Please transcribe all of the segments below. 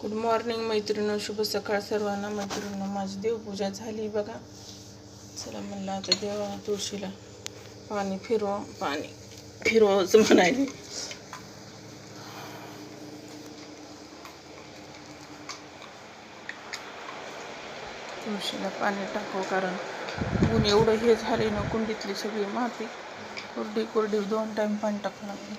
Good morning मैत्रिणी. शुभ सकाळ सर्वांना. मैत्रिणींना माझी देवपूजा झाली बघा. चला म्हणलं आता देवा तुळशीला पाणी फिरवा. पाणी फिरवायचं म्हणायला. तुळशीला पाणी टाकू कारण ऊन एवढं हे झाले ना कुंडीतली सगळी माती. कोरडी कोरडी दोन टाईम पाणी टाकू लागली.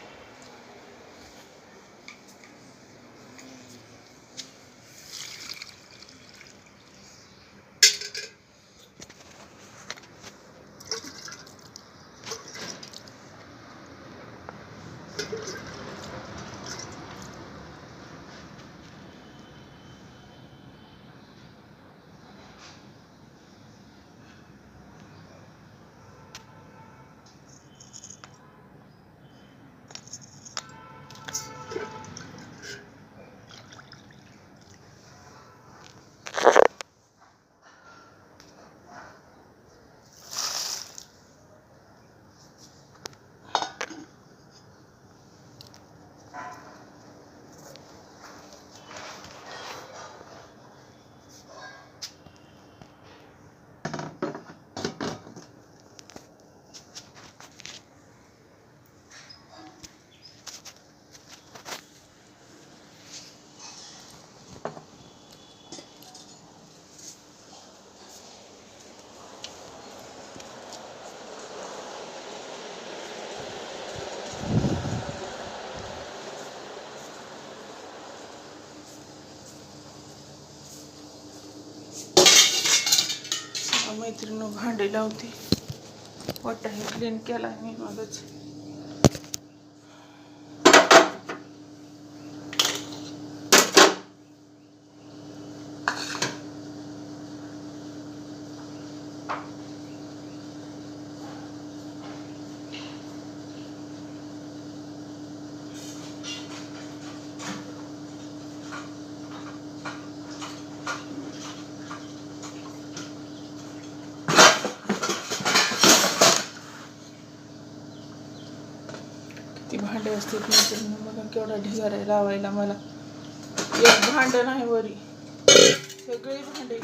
मैत्रिणी भांडे लावते. वाटा हे क्लीन केला मी मागच. व्यवस्थित भांडे असतात मैत्रिणी बघा केवढा ढिगारा आहे लावायला मला. एक भांड नाही वरी. सगळी भांडे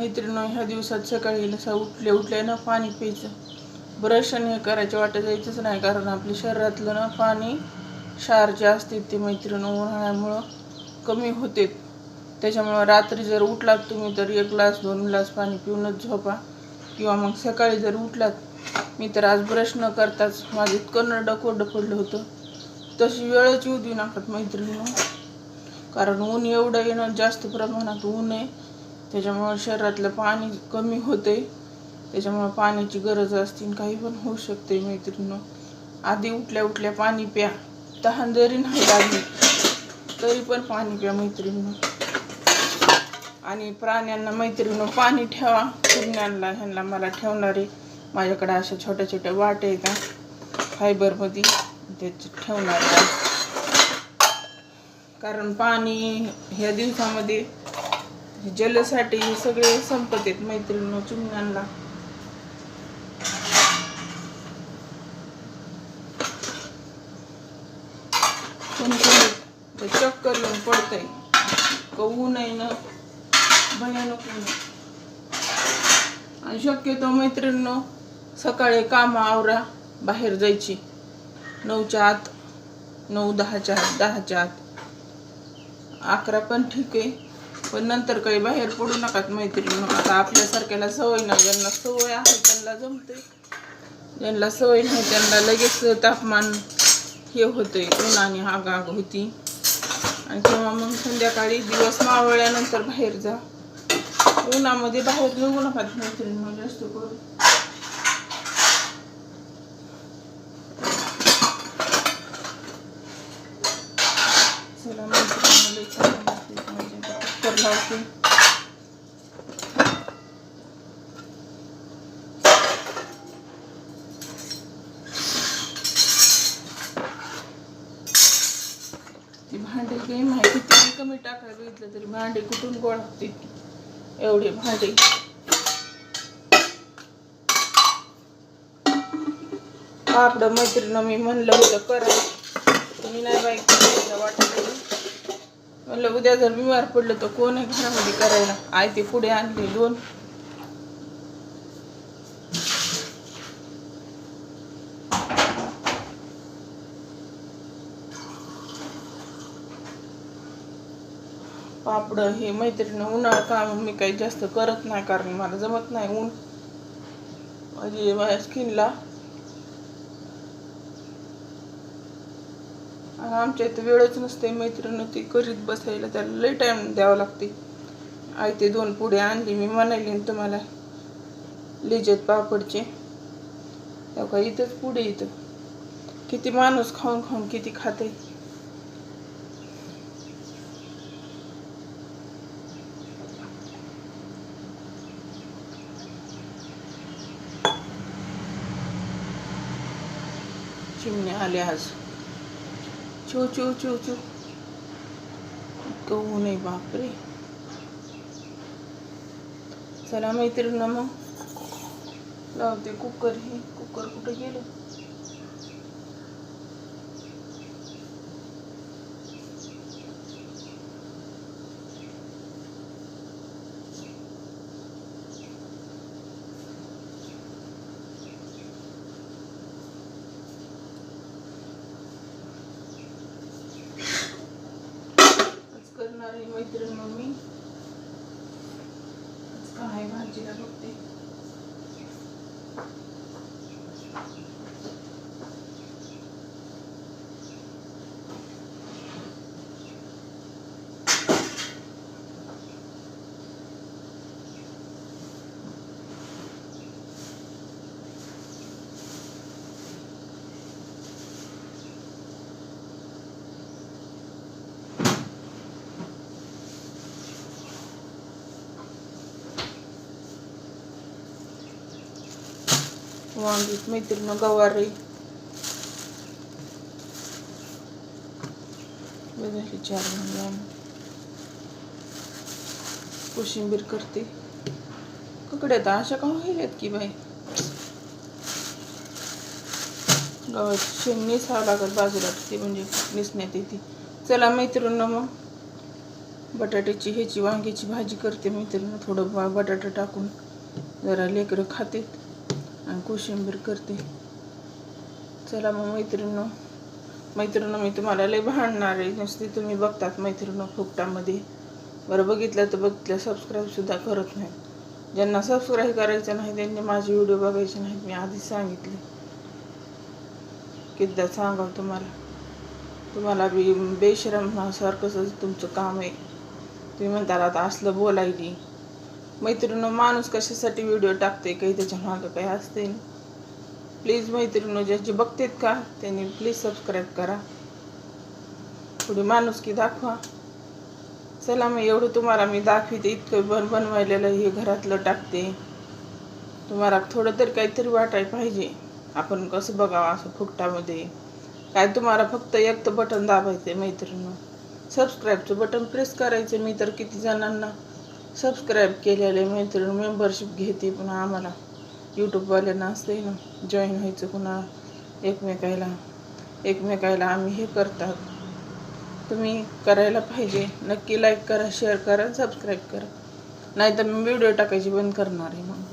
मैत्रिणी ह्या दिवसात सकाळी नसा उठले उठले ना पाणी प्यायचं. ब्रश आणि हे करायचे वाटत जायचंच नाही कारण आपल्या शरीरातलं ना पाणी क्षार जे असते ते मैत्रिणी उन्हाळ्यामुळं कमी होते. त्याच्यामुळं रात्री जर उठलात तुम्ही तर एक ग्लास दोन ग्लास पाणी पिऊनच झोपा. किंवा मग सकाळी जर उठलात मी तर आज ब्रश न करताच माझं इतकं नरडं कोरडं पडलं होतं. तशी वेळच येऊ देऊ नका मैत्रिणी कारण ऊन एवढं येणं जास्त प्रमाणात ऊन आहे. त्याच्यामुळं शरीरातलं पाणी कमी होते त्याच्यामुळं पाण्याची गरज असते काही पण होऊ शकते मैत्रिणी आधी उठल्या उठल्या पाणी प्या. तहान जरी नाही लागली तरी पण पाणी प्या मैत्रिणी आणि प्राण्यांना मैत्रिणी पाणी ठेवा. कुरण्यांना ह्यांना मला ठेवणारे माझ्याकडे अशा छोट्या छोट्या वाट्या आहेत फायबरमध्ये त्याचे ठेवणार कारण पाणी ह्या दिवसामध्ये जलसाठी सगळे संपत आहेत मैत्रिणी चुंगांना चक्कर येऊन पडतंय का नाही ना भयानक आणि शक्यतो मैत्रिणीनं सकाळी काम आवरा बाहेर जायची. नऊच्या आत नऊ दहाच्या आत दहाच्या आत. अकरा पण ठीक आहे. पण नंतर काही बाहेर पडू नकात मैत्रिणी. आता आपल्यासारख्याला सवय नाही ज्यांना सवय आहे त्यांना जमते ज्यांना सवय नाही त्यांना लगेच तापमान हे होतंय उन्हाने आग आग होती. आणि तेव्हा मग संध्याकाळी दिवस मावळल्यानंतर बाहेर जा. उन्हामध्ये बाहेर निघू नका मैत्रिणी जास्त करून चला मैत्रिणी लई काम असते माझे आता कुकर लावते ती भांडे काही माहिती तुम्ही कमी टाकायला बघितलं तरी भांडे कुठून गोळा एवढे भांडे. आपलं मैत्रिणी मी म्हणलं होतं करा. तुम्ही नाही बाईक वाटत म्हणलं उद्या जर बिमार पडलं तर कोण आहे घरामध्ये करायला? आय ते पुढे आणले दोन. पापड हे मैत्रिणी उन्हाळा काम मी काही जास्त करत नाही कारण मला जमत नाही ऊन. म्हणजे माझ्या स्किनला आमच्या इथं वेळच नसते मैत्रिणी ती करीत बसायला त्याला लई टाईम द्यावं लागते. आयते ते दोन पुढे आणली मी म्हणाली ना तुम्हाला लिजत पापडचे. तेव्हा का इथंच पुढे इथं. किती माणूस खाऊन खाऊन किती खाते. चिमणे आले आज. चू चू चू चू। गहू नाही बापरे चला मैत्रीण मग लावते कुकर हे। कुकर कुठे गेलं आज करणार मग मी आज काय भाजीला बघते. वांगीत मैत्रीण गवारी बघा चार कोशिंबीर करते ककडे आता अशा का व्हायल्यात की बाई गव्हाची शेंग निसावं लागत बाजूला ती म्हणजे नेसण्यात येते चला मैत्रिणी मग बटाट्याची ह्याची वांग्याची भाजी करते मैत्रिणी थोडं बा- बटाटा टाकून जरा लेकरं खातेत आणि कोशिंबीर करते. चला मग मैत्रिणी मैत्रिणं मी तुम्हाला लय भांडणार आहे. नुसती तुम्ही बघतात मैत्रिणं फुकटामध्ये बरं बघितलं तर बघितलं सबस्क्राईबसुद्धा करत नाही. ज्यांना सबस्क्राईब करायचं नाही त्यांनी माझे व्हिडिओ बघायचे नाहीत मी आधीच सांगितले. कितीदा सांगाव तुम्हाला? तुम्हाला बी बेशरमासारखंच तुमचं काम आहे. तुम्ही म्हणताल आता असलं बोलायली. मैत्रिणी माणूस कशासाठी व्हिडिओ टाकते काही त्याच्या मागं काही असते प्लीज मैत्रिणी ज्याची बघतेत का त्यांनी प्लीज सबस्क्राईब करा. थोडी माणुसकी दाखवा. चला मग एवढं तुम्हाला मी दाखविते इतकं बन बनवायलेलं हे घरातलं टाकते. तुम्हाला थोडं तरी काहीतरी वाटायला पाहिजे. आपण कसं बघावं असं फुकटामध्ये. काय तुम्हाला फक्त एक तर बटन दाबायचं मैत्रिणी सबस्क्राईबचं बटन प्रेस करायचं मी तर किती जणांना सबस्क्राईब केलेले मैत्रीण मेंबरशिप घेते पुन्हा आम्हाला यूट्यूबवाल्यांना असते ना जॉईन व्हायचं पुन्हा एकमेकायला. एकमेकायला आम्ही हे करतात. तुम्ही करायला पाहिजे. नक्की लाईक करा शेअर करा सबस्क्राईब करा. नाहीतर मी व्हिडिओ टाकायची बंद करणार आहे मग.